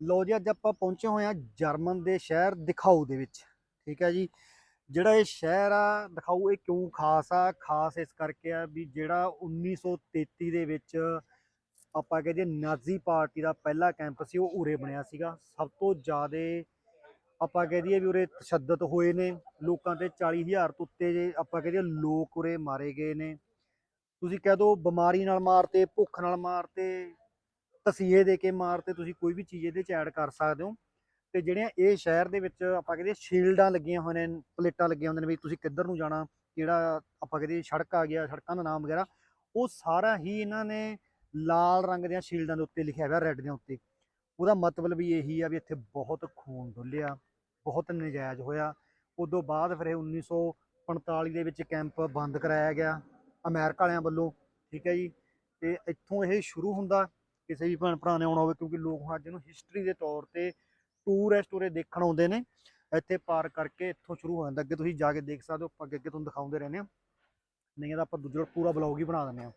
ਲੋ ਜੀ, ਅੱਜ ਆਪਾਂ ਪਹੁੰਚੇ ਹੋਏ ਆ ਜਰਮਨ ਦੇ ਸ਼ਹਿਰ ਦਿਖਾਊ ਦੇ ਵਿੱਚ। ਠੀਕ ਹੈ ਜੀ, ਜਿਹੜਾ ਇਹ ਸ਼ਹਿਰ ਆ, ਦਿਖਾਊ ਇਹ ਕਿਉਂ ਖਾਸ ਆ? ਖਾਸ ਇਸ ਕਰਕੇ ਆ ਵੀ ਜਿਹੜਾ 1933 ਦੇ ਵਿੱਚ ਆਪਾਂ ਕਹਿੰਦੇ ਨਾਜ਼ੀ ਪਾਰਟੀ ਦਾ ਪਹਿਲਾ ਕੈਂਪ ਸੀ, ਉਹ ਉਰੇ ਬਣਿਆ ਸੀਗਾ। ਸਭ ਤੋਂ ਜ਼ਿਆਦਾ ਆਪਾਂ ਕਹਿ ਦਈਏ ਵੀ ਉਰੇ ਤਸ਼ੱਦਦ ਹੋਏ ਨੇ। ਲੋਕਾਂ ਤੇ 40000 ਤੋਂ ਉੱਤੇ ਜੇ ਆਪਾਂ ਕਹਿ ਦਈਏ ਲੋਕ ਉਰੇ ਮਾਰੇ ਗਏ ਨੇ। ਤੁਸੀਂ ਕਹਿ ਦੋ ਬਿਮਾਰੀ ਨਾਲ ਮਾਰਤੇ, ਭੁੱਖ ਨਾਲ ਮਾਰਤੇ ਤਸੀਹੇ ਦੇ ਕੇ ਮਾਰ ਮਾਰਤੇ ਤੁਸੀਂ ਕੋਈ ਵੀ ਚੀਜ਼ ਇਹਦੇ ਚ ਐਡ ਕਰ ਸਕਦੇ ਹੋ। ਤੇ ਜਿਹੜੀਆਂ ਇਹ ਸ਼ਹਿਰ ਦੇ ਵਿੱਚ ਆਪਾਂ ਕਹਿੰਦੇ ਸ਼ੀਲਡਾਂ ਲੱਗੀਆਂ ਹੋਈਆਂ ਨੇ, ਪਲੇਟਾਂ ਲੱਗੀਆਂ ਹੁੰਦੀਆਂ ਨੇ ਵੀ ਤੁਸੀਂ ਕਿੱਧਰ ਨੂੰ ਜਾਣਾ ਜਿਹੜਾ ਆਪਾਂ ਕਹਿੰਦੇ ਸੜਕ ਆ ਗਿਆ ਸੜਕਾਂ ਦਾ ਨਾਮ ਵਗੈਰਾ, ਉਹ ਸਾਰਾ ਹੀ ਇਹਨਾਂ ਨੇ ਲਾਲ ਰੰਗ ਦੀਆਂ ਸ਼ੀਲਡਾਂ ਦੇ ਉੱਤੇ ਲਿਖਿਆ ਹੋਇਆ ਰੈੱਡ ਦੇ ਉੱਤੇ। ਉਹਦਾ ਮਤਲਬ ਵੀ ਇਹੀ ਆ ਵੀ ਇੱਥੇ ਬਹੁਤ ਖੂਨ ਡੁੱਲਿਆ, ਬਹੁਤ ਨਜਾਇਜ਼ ਹੋਇਆ। ਉਦੋਂ ਬਾਅਦ ਫਿਰ ਇਹ 1945 ਦੇ ਵਿੱਚ ਕੈਂਪ ਬੰਦ ਕਰਾਇਆ ਗਿਆ ਅਮਰੀਕਾ ਵਾਲਿਆਂ ਵੱਲੋਂ, ਠੀਕ ਹੈ ਜੀ। ਤੇ ਇੱਥੋਂ ਇਹ ਸ਼ੁਰੂ ਹੁੰਦਾ ਕਿਸੇ ਵੀ ਭੈਣ ਭਰਾ ਨੇ ਆਉਣਾ ਹੋਵੇ, ਕਿਉਂਕਿ ਲੋਕ ਹੁਣ ਅੱਜ ਇਹਨੂੰ ਹਿਸਟਰੀ ਦੇ ਤੌਰ ਤੇ ਟੂਰਿਸਟ ਉਰੇ ਦੇਖਣ ਆਉਂਦੇ ਨੇ, ਇੱਥੇ ਪਾਰ ਕਰਕੇ ਇੱਥੋਂ ਸ਼ੁਰੂ ਹੋ ਜਾਂਦਾ। ਅੱਗੇ ਤੁਸੀਂ ਜਾ ਕੇ ਦੇਖ ਸਕਦੇ ਹੋ, ਆਪਾਂ ਅੱਗੇ ਅੱਗੇ ਤੁਹਾਨੂੰ ਦਿਖਾਉਂਦੇ ਰਹਿੰਦੇ ਹਾਂ। ਨਹੀਂ ਤਾਂ ਆਪਾਂ ਦੂਜਾ ਪੂਰਾ ਬਲੌਗ ਹੀ ਬਣਾ ਦਿੰਦੇ ਹਾਂ।